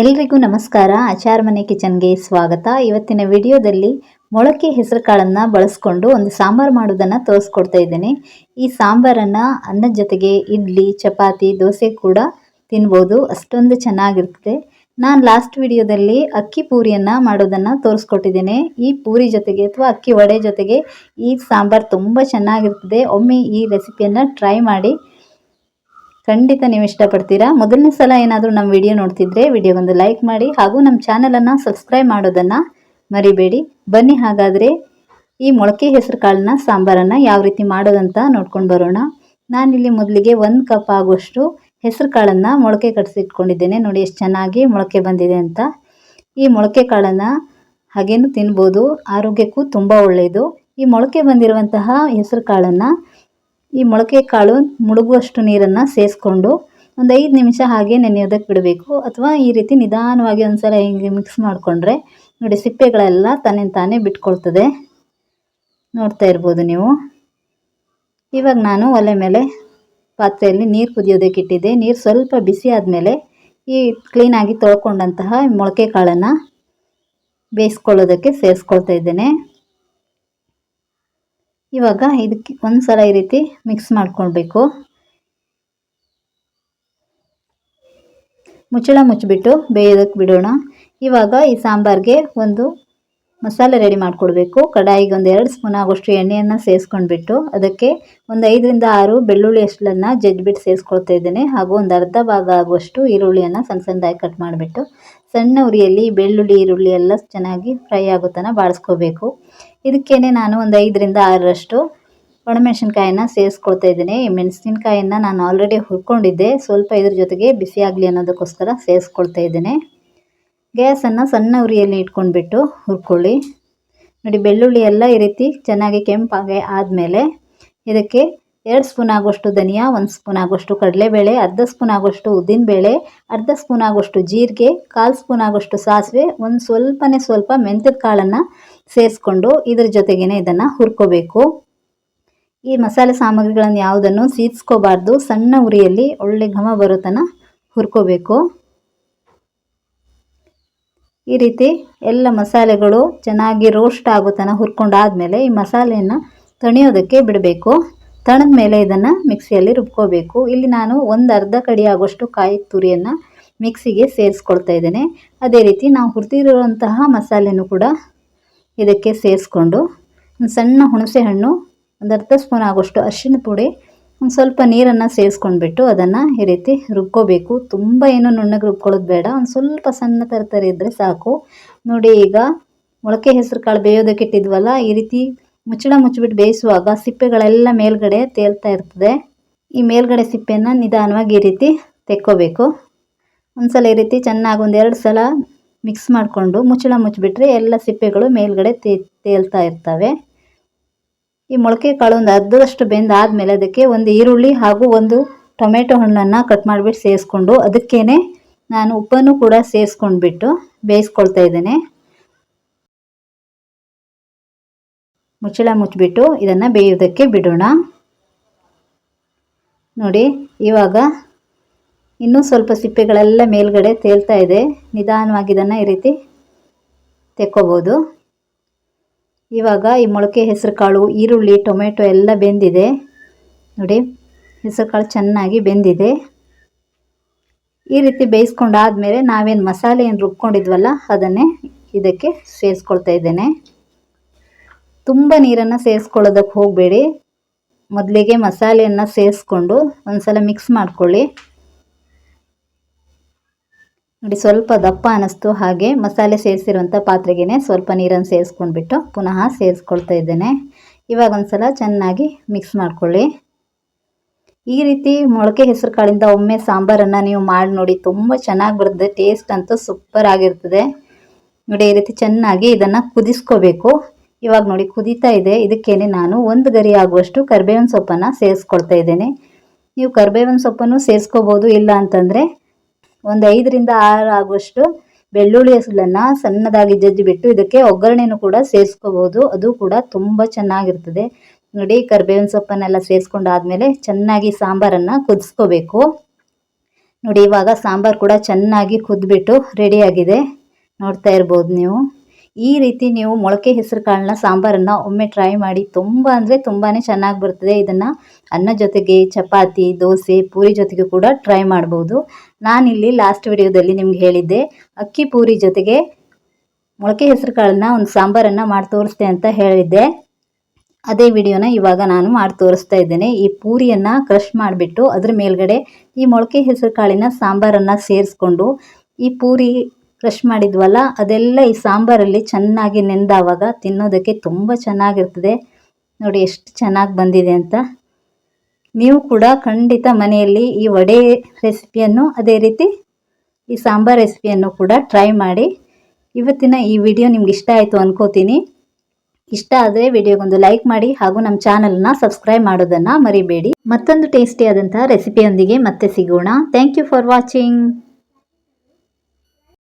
ಎಲ್ರಿಗೂ ನಮಸ್ಕಾರ. ಆಚಾರ ಮನೆ ಕಿಚನ್ಗೆ ಸ್ವಾಗತ. ಇವತ್ತಿನ ವಿಡಿಯೋದಲ್ಲಿ ಮೊಳಕೆ ಹೆಸರು ಕಾಳನ್ನು ಬಳಸ್ಕೊಂಡು ಒಂದು ಸಾಂಬಾರು ಮಾಡೋದನ್ನು ತೋರಿಸ್ಕೊಡ್ತಾ ಇದ್ದೇನೆ. ಈ ಸಾಂಬಾರನ್ನು ಅನ್ನದ ಜೊತೆಗೆ ಇಡ್ಲಿ, ಚಪಾತಿ, ದೋಸೆ ಕೂಡ ತಿನ್ಬೋದು. ಅಷ್ಟೊಂದು ಚೆನ್ನಾಗಿರ್ತದೆ. ನಾನು ಲಾಸ್ಟ್ ವಿಡಿಯೋದಲ್ಲಿ ಅಕ್ಕಿ ಪೂರಿಯನ್ನು ಮಾಡೋದನ್ನು ತೋರಿಸ್ಕೊಟ್ಟಿದ್ದೇನೆ. ಈ ಪೂರಿ ಜೊತೆಗೆ ಅಥವಾ ಅಕ್ಕಿ ವಡೆ ಜೊತೆಗೆ ಈ ಸಾಂಬಾರು ತುಂಬ ಚೆನ್ನಾಗಿರ್ತದೆ. ಒಮ್ಮೆ ಈ ರೆಸಿಪಿಯನ್ನು ಟ್ರೈ ಮಾಡಿ ಖಂಡಿತ ನೀವು ಇಷ್ಟಪಡ್ತೀರಾ? ಮೊದಲನೇ ಸಲ ಏನಾದರೂ ನಮ್ಮ ವಿಡಿಯೋ ನೋಡ್ತಿದ್ರೆ ವಿಡಿಯೋಗೊಂದು ಲೈಕ್ ಮಾಡಿ ಹಾಗೂ ನಮ್ಮ ಚಾನಲನ್ನು ಸಬ್ಸ್ಕ್ರೈಬ್ ಮಾಡೋದನ್ನು ಮರಿಬೇಡಿ. ಬನ್ನಿ ಹಾಗಾದರೆ ಈ ಮೊಳಕೆ ಹೆಸರು ಕಾಳನ್ನ, ಸಾಂಬಾರನ್ನು ಯಾವ ರೀತಿ ಮಾಡೋದಂತ ನೋಡ್ಕೊಂಡು ಬರೋಣ. ನಾನಿಲ್ಲಿ ಮೊದಲಿಗೆ ಒಂದು ಕಪ್ ಆಗುವಷ್ಟು ಹೆಸರು ಕಾಳನ್ನು ಮೊಳಕೆ ಕಟ್ಸಿಟ್ಕೊಂಡಿದ್ದೇನೆ. ನೋಡಿ ಎಷ್ಟು ಚೆನ್ನಾಗಿ ಮೊಳಕೆ ಬಂದಿದೆ ಅಂತ. ಈ ಮೊಳಕೆ ಕಾಳನ್ನು ಹಾಗೇನು ತಿನ್ಬೋದು. ಆರೋಗ್ಯಕ್ಕೂ ತುಂಬ ಒಳ್ಳೆಯದು ಈ ಮೊಳಕೆ ಬಂದಿರುವಂತಹ ಹೆಸರು ಕಾಳನ್ನು ಈ ಮೊಳಕೆ ಕಾಳು ಮುಳುಗುವಷ್ಟು ನೀರನ್ನು ಸೇರಿಸ್ಕೊಂಡು ಒಂದು ಐದು ನಿಮಿಷ ಹಾಗೆ ನೆನೆಯೋದಕ್ಕೆ ಬಿಡಬೇಕು. ಅಥವಾ ಈ ರೀತಿ ನಿಧಾನವಾಗಿ ಒಂದ್ಸಲ ಹಿಂಗೆ ಮಿಕ್ಸ್ ಮಾಡಿಕೊಂಡ್ರೆ ನೋಡಿ ಸಿಪ್ಪೆಗಳೆಲ್ಲ ತಾನೇ ತಾನೇ ಬಿಟ್ಕೊಳ್ತದೆ. ನೋಡ್ತಾ ಇರ್ಬೋದು ನೀವು. ಇವಾಗ ನಾನು ಒಲೆ ಮೇಲೆ ಪಾತ್ರೆಯಲ್ಲಿ ನೀರು ಕುದಿಯೋದಕ್ಕೆ ಇಟ್ಟಿದ್ದೆ. ನೀರು ಸ್ವಲ್ಪ ಬಿಸಿ ಆದಮೇಲೆ ಈ ಕ್ಲೀನಾಗಿ ತೊಳ್ಕೊಂಡಂತಹ ಮೊಳಕೆ ಕಾಳನ್ನು ಬೇಯಿಸ್ಕೊಳ್ಳೋದಕ್ಕೆ ಸೇರಿಸ್ಕೊಳ್ತಾ ಇದ್ದೇನೆ. ಇವಾಗ ಇದಕ್ಕೆ ಒಂದು ಸಲ ಈ ರೀತಿ ಮಿಕ್ಸ್ ಮಾಡ್ಕೊಳ್ಬೇಕು. ಮುಚ್ಚಳ ಮುಚ್ಚಿಬಿಟ್ಟು ಬೇಯೋದಕ್ಕೆ ಬಿಡೋಣ. ಇವಾಗ ಈ ಸಾಂಬಾರಿಗೆ ಒಂದು ಮಸಾಲೆ ರೆಡಿ ಮಾಡಿಕೊಡ್ಬೇಕು. ಕಡಾಯಿಗೆ ಒಂದು ಎರಡು ಸ್ಪೂನ್ ಆಗೋಷ್ಟು ಎಣ್ಣೆಯನ್ನು ಸೇರಿಸ್ಕೊಂಡ್ಬಿಟ್ಟು ಅದಕ್ಕೆ ಒಂದು ಐದರಿಂದ ಆರು ಬೆಳ್ಳುಳ್ಳಿ ಅಷ್ಟನ್ನು ಜಜ್ಜಿಬಿಟ್ಟು ಸೇರಿಸ್ಕೊಳ್ತಾ ಇದ್ದೇನೆ. ಹಾಗೂ ಒಂದು ಅರ್ಧ ಭಾಗ ಆಗುವಷ್ಟು ಈರುಳ್ಳಿಯನ್ನು ಸಣ್ಣ ಸಣ್ಣದಾಗಿ ಕಟ್ ಮಾಡಿಬಿಟ್ಟು ಸಣ್ಣ ಉರಿಯಲ್ಲಿ ಬೆಳ್ಳುಳ್ಳಿ, ಈರುಳ್ಳಿ ಎಲ್ಲ ಚೆನ್ನಾಗಿ ಫ್ರೈ ಆಗೋ ತನಕ ಬಾಳಿಸ್ಕೋಬೇಕು. ಇದಕ್ಕೇನೆ ನಾನು ಒಂದು ಐದರಿಂದ ಆರರಷ್ಟು ಒಣಮೆಣಸಿನ್ಕಾಯನ್ನು ಸೇರಿಸ್ಕೊಳ್ತಾ ಇದ್ದೀನಿ. ಈ ಮೆಣಸಿನ್ಕಾಯನ್ನು ನಾನು ಆಲ್ರೆಡಿ ಹುರ್ಕೊಂಡಿದ್ದೆ. ಸ್ವಲ್ಪ ಇದ್ರ ಜೊತೆಗೆ ಬಿಸಿ ಆಗಲಿ ಅನ್ನೋದಕ್ಕೋಸ್ಕರ ಸೇರಿಸ್ಕೊಳ್ತಾ ಇದ್ದೀನಿ. ಗ್ಯಾಸನ್ನು ಸಣ್ಣ ಉರಿಯಲ್ಲಿ ಇಟ್ಕೊಂಡ್ಬಿಟ್ಟು ಹುರ್ಕೊಳ್ಳಿ. ನೋಡಿ, ಬೆಳ್ಳುಳ್ಳಿ ಎಲ್ಲ ಈ ರೀತಿ ಚೆನ್ನಾಗಿ ಕೆಂಪಾಗಿ ಆದಮೇಲೆ ಇದಕ್ಕೆ ಎರಡು ಸ್ಪೂನ್ ಆಗೋಷ್ಟು ಧನಿಯಾ, ಒಂದು ಸ್ಪೂನ್ ಆಗೋಷ್ಟು ಕಡಲೆಬೇಳೆ, ಅರ್ಧ ಸ್ಪೂನ್ ಆಗೋಷ್ಟು ಉದ್ದಿನಬೇಳೆ, ಅರ್ಧ ಸ್ಪೂನ್ ಆಗೋಷ್ಟು ಜೀರಿಗೆ, ಕಾಲು ಸ್ಪೂನ್ ಆಗೋಷ್ಟು ಸಾಸಿವೆ, ಒಂದು ಸ್ವಲ್ಪನೇ ಸ್ವಲ್ಪ ಮೆಂತ್ಯದ ಕಾಳನ್ನು ಸೇರಿಸ್ಕೊಂಡು ಇದ್ರ ಜೊತೆಗೇ ಇದನ್ನು ಹುರ್ಕೋಬೇಕು. ಈ ಮಸಾಲೆ ಸಾಮಗ್ರಿಗಳನ್ನು ಯಾವುದನ್ನು ಸೀದ್ಸ್ಕೋಬಾರ್ದು ಸಣ್ಣ ಉರಿಯಲ್ಲಿ ಒಳ್ಳೆ ಘಮ ಬರೋತನ ಹುರ್ಕೋಬೇಕು. ಈ ರೀತಿ ಎಲ್ಲ ಮಸಾಲೆಗಳು ಚೆನ್ನಾಗಿ ರೋಸ್ಟ್ ಆಗೋತನ ಹುರ್ಕೊಂಡಾದಮೇಲೆ ಈ ಮಸಾಲೆಯನ್ನು ತಣಿಯೋದಕ್ಕೆ ಬಿಡಬೇಕು. ತಣದ ಮೇಲೆ ಇದನ್ನು ಮಿಕ್ಸಿಯಲ್ಲಿ ರುಬ್ಕೋಬೇಕು. ಇಲ್ಲಿ ನಾನು ಒಂದು ಅರ್ಧ ಕಡಿ ಆಗೋಷ್ಟು ಕಾಯಿ ತುರಿಯನ್ನು ಮಿಕ್ಸಿಗೆ ಸೇರಿಸ್ಕೊಳ್ತಾ ಇದ್ದೇನೆ. ಅದೇ ರೀತಿ ನಾವು ಹುರಿದಿರುವಂತಹ ಮಸಾಲೆನೂ ಕೂಡ ಇದಕ್ಕೆ ಸೇರಿಸ್ಕೊಂಡು ಒಂದು ಸಣ್ಣ ಹುಣಸೆ ಹಣ್ಣು, ಒಂದು ಅರ್ಧ ಸ್ಪೂನ್ ಆಗೋಷ್ಟು ಅರಿಶಿನ ಪುಡಿ, ಒಂದು ಸ್ವಲ್ಪ ನೀರನ್ನು ಸೇರಿಸ್ಕೊಂಡ್ಬಿಟ್ಟು ಅದನ್ನು ಈ ರೀತಿ ರುಬ್ಕೋಬೇಕು. ತುಂಬ ಏನು ನುಣ್ಣಗೆ ರುಬ್ಕೊಳ್ಳೋದು ಬೇಡ. ಒಂದು ಸ್ವಲ್ಪ ಸಣ್ಣ ತರತರಿ ಇದ್ದರೆ ಸಾಕು. ನೋಡಿ ಈಗ ಮೊಳಕೆ ಹೆಸರು ಕಾಳು ಬೇಯೋದಕ್ಕೆ ಇಟ್ಟಿದ್ವಲ್ಲ, ಈ ರೀತಿ ಮುಚ್ಚಳ ಮುಚ್ಚಿಬಿಟ್ಟು ಬೇಯಿಸುವಾಗ ಸಿಪ್ಪೆಗಳೆಲ್ಲ ಮೇಲ್ಗಡೆ ತೇಲ್ತಾ ಇರ್ತದೆ. ಈ ಮೇಲ್ಗಡೆ ಸಿಪ್ಪೆಯನ್ನು ನಿಧಾನವಾಗಿ ಈ ರೀತಿ ತೆಕ್ಕೋಬೇಕು. ಒಂದು ಸಲ ಈ ರೀತಿ ಚೆನ್ನಾಗಿ ಒಂದೆರಡು ಸಲ ಮಿಕ್ಸ್ ಮಾಡಿಕೊಂಡು ಮುಚ್ಚಳ ಮುಚ್ಚಿಬಿಟ್ರೆ ಎಲ್ಲ ಸಿಪ್ಪೆಗಳು ಮೇಲ್ಗಡೆ ತೇ, ತೇಲ್ತಾ ಇರ್ತವೆ. ಈ ಮೊಳಕೆ ಕಾಳು ಒಂದು ಅರ್ಧದಷ್ಟು ಬೆಂದಾದಮೇಲೆ ಅದಕ್ಕೆ ಒಂದು ಈರುಳ್ಳಿ ಹಾಗೂ ಒಂದು ಟೊಮೆಟೊ ಹಣ್ಣನ್ನು ಕಟ್ ಮಾಡಿಬಿಟ್ಟು ಸೇರಿಸ್ಕೊಂಡು ಅದಕ್ಕೇ ನಾನು ಉಪ್ಪನ್ನು ಕೂಡ ಸೇರಿಸ್ಕೊಂಡ್ಬಿಟ್ಟು ಬೇಯಿಸ್ಕೊಳ್ತಾ ಇದ್ದೇನೆ. ಮುಚ್ಚಳ ಮುಚ್ಚಿಬಿಟ್ಟು ಇದನ್ನು ಬೇಯೋದಕ್ಕೆ ಬಿಡೋಣ. ನೋಡಿ, ಇವಾಗ ಇನ್ನೂ ಸ್ವಲ್ಪ ಸಿಪ್ಪೆಗಳೆಲ್ಲ ಮೇಲ್ಗಡೆ ತೇಲ್ತಾ ಇದೆ. ನಿಧಾನವಾಗಿ ಇದನ್ನು ಈ ರೀತಿ ತೆಕ್ಕೋಬೋದು. ಇವಾಗ ಈ ಮೊಳಕೆ ಹೆಸರು ಕಾಳು ಈರುಳ್ಳಿ, ಟೊಮೆಟೊ ಎಲ್ಲ ಬೆಂದಿದೆ. ನೋಡಿ ಹೆಸರು ಕಾಳು ಚೆನ್ನಾಗಿ ಬೆಂದಿದೆ. ಈ ರೀತಿ ಬೇಯಿಸ್ಕೊಂಡಾದ್ಮೇಲೆ ನಾವೇನು ಮಸಾಲೆ ಏನು ರುಬ್ಕೊಂಡಿದ್ವಲ್ಲ ಅದನ್ನೇ ಇದಕ್ಕೆ ಸೇರಿಸ್ಕೊಳ್ತಾ ಇದ್ದೇನೆ. ತುಂಬ ನೀರನ್ನು ಸೇರಿಸ್ಕೊಳ್ಳೋದಕ್ಕೆ ಹೋಗಬೇಡಿ. ಮೊದಲಿಗೆ ಮಸಾಲೆಯನ್ನು ಸೇರಿಸ್ಕೊಂಡು ಒಂದು ಸಲ ಮಿಕ್ಸ್ ಮಾಡ್ಕೊಳ್ಳಿ. ನೋಡಿ, ಸ್ವಲ್ಪ ದಪ್ಪ ಅನ್ನಿಸ್ತು ಹಾಗೆ ಮಸಾಲೆ ಸೇರಿಸಿರುವಂಥ ಪಾತ್ರೆಗೆ ಸ್ವಲ್ಪ ನೀರನ್ನು ಸೇರಿಸ್ಕೊಂಡ್ಬಿಟ್ಟು ಪುನಃ ಸೇರಿಸ್ಕೊಳ್ತಾ ಇದ್ದೇನೆ. ಇವಾಗ ಒಂದು ಸಲ ಚೆನ್ನಾಗಿ ಮಿಕ್ಸ್ ಮಾಡ್ಕೊಳ್ಳಿ. ಈ ರೀತಿ ಮೊಳಕೆ ಹೆಸರು ಕಾಳಿಂದ ಒಮ್ಮೆ ಸಾಂಬಾರನ್ನು ನೀವು ಮಾಡಿ ನೋಡಿ ತುಂಬ ಚೆನ್ನಾಗಿ ಬರ್ತದೆ ಟೇಸ್ಟ್ ಅಂತೂ ಸೂಪರ್ ಆಗಿರ್ತದೆ. ನೋಡಿ, ಈ ರೀತಿ ಚೆನ್ನಾಗಿ ಇದನ್ನು ಕುದಿಸ್ಕೋಬೇಕು. ಇವಾಗ ನೋಡಿ ಕುದೀತಾ ಇದೆ. ಇದಕ್ಕೇನೆ ನಾನು ಒಂದು ಗರಿ ಆಗುವಷ್ಟು ಕರ್ಬೇವಿನ ಸೊಪ್ಪನ್ನು ಸೇರಿಸ್ಕೊಳ್ತಾ ಇದ್ದೇನೆ. ನೀವು ಕರ್ಬೇವಿನ ಸೊಪ್ಪನ್ನು ಸೇರಿಸ್ಕೋಬೋದು, ಇಲ್ಲ ಅಂತಂದರೆ ಒಂದು ಐದರಿಂದ ಆರು ಆಗುವಷ್ಟು ಬೆಳ್ಳುಳ್ಳಿ ಹಸುಳನ್ನು ಸಣ್ಣದಾಗಿ ಜಜ್ಜಿಬಿಟ್ಟು ಇದಕ್ಕೆ ಒಗ್ಗರಣೆನೂ ಕೂಡ ಸೇರಿಸ್ಕೋಬೋದು. ಅದು ಕೂಡ ತುಂಬ ಚೆನ್ನಾಗಿರ್ತದೆ. ನೋಡಿ, ಕರ್ಬೇವಿನ ಸೊಪ್ಪನ್ನೆಲ್ಲ ಸೇರಿಸ್ಕೊಂಡಾದ್ಮೇಲೆ ಚೆನ್ನಾಗಿ ಸಾಂಬಾರನ್ನು ಕುದಿಸ್ಕೋಬೇಕು. ನೋಡಿ, ಇವಾಗ ಸಾಂಬಾರು ಕೂಡ ಚೆನ್ನಾಗಿ ಕುದ್ಬಿಟ್ಟು ರೆಡಿಯಾಗಿದೆ ನೋಡ್ತಾ ಇರ್ಬೋದು ನೀವು. ಈ ರೀತಿ ನೀವು ಮೊಳಕೆ ಹೆಸರು ಕಾಳನ್ನ, ಸಾಂಬಾರನ್ನು ಒಮ್ಮೆ ಟ್ರೈ ಮಾಡಿ ತುಂಬ ಅಂದರೆ ತುಂಬಾ ಚೆನ್ನಾಗಿ ಬರ್ತದೆ. ಇದನ್ನು ಅನ್ನ ಜೊತೆಗೆ ಚಪಾತಿ, ದೋಸೆ, ಪೂರಿ ಜೊತೆಗೆ ಕೂಡ ಟ್ರೈ ಮಾಡ್ಬೋದು. ನಾನಿಲ್ಲಿ ಲಾಸ್ಟ್ ವಿಡಿಯೋದಲ್ಲಿ ನಿಮ್ಗೆ ಹೇಳಿದ್ದೆ, ಅಕ್ಕಿ ಪೂರಿ ಜೊತೆಗೆ ಮೊಳಕೆ ಹೆಸರು ಕಾಳನ್ನ, ಒಂದು ಸಾಂಬಾರನ್ನು ಮಾಡಿ ತೋರಿಸ್ತೆ ಅಂತ ಹೇಳಿದ್ದೆ. ಅದೇ ವಿಡಿಯೋನ ಇವಾಗ ನಾನು ಮಾಡಿ ತೋರಿಸ್ತಾ ಇದ್ದೇನೆ. ಈ ಪೂರಿಯನ್ನು ಕ್ರಷ್ ಮಾಡಿಬಿಟ್ಟು ಅದ್ರ ಮೇಲ್ಗಡೆ ಈ ಮೊಳಕೆ ಹೆಸರು ಕಾಳಿನ, ಸಾಂಬಾರನ್ನು ಸೇರಿಸ್ಕೊಂಡು ಈ ಪೂರಿ ಕ್ರಷ್ ಮಾಡಿದ್ವಲ್ಲ, ಅದೆಲ್ಲ ಈ ಸಾಂಬಾರಲ್ಲಿ ಚೆನ್ನಾಗಿ ನೆಂದಾವಾಗ ತಿನ್ನೋದಕ್ಕೆ ತುಂಬ ಚೆನ್ನಾಗಿರ್ತದೆ. ನೋಡಿ ಎಷ್ಟು ಚೆನ್ನಾಗಿ ಬಂದಿದೆ ಅಂತ. ನೀವು ಕೂಡ ಖಂಡಿತ ಮನೆಯಲ್ಲಿ ಈ ವಡೆ ರೆಸಿಪಿಯನ್ನು ಅದೇ ರೀತಿ ಈ ಸಾಂಬಾರ್ ರೆಸಿಪಿಯನ್ನು ಕೂಡ ಟ್ರೈ ಮಾಡಿ. ಇವತ್ತಿನ ಈ ವಿಡಿಯೋ ನಿಮ್ಗೆ ಇಷ್ಟ ಆಯಿತು ಅನ್ಕೋತೀನಿ. ಇಷ್ಟ ಆದರೆ ವಿಡಿಯೋಗೊಂದು ಲೈಕ್ ಮಾಡಿ ಹಾಗೂ ನಮ್ಮ ಚಾನಲ್ನ ಸಬ್ಸ್ಕ್ರೈಬ್ ಮಾಡೋದನ್ನು ಮರಿಬೇಡಿ. ಮತ್ತೊಂದು ಟೇಸ್ಟಿ ಆದಂತಹ ರೆಸಿಪಿಯೊಂದಿಗೆ ಮತ್ತೆ ಸಿಗೋಣ. Thank you for watching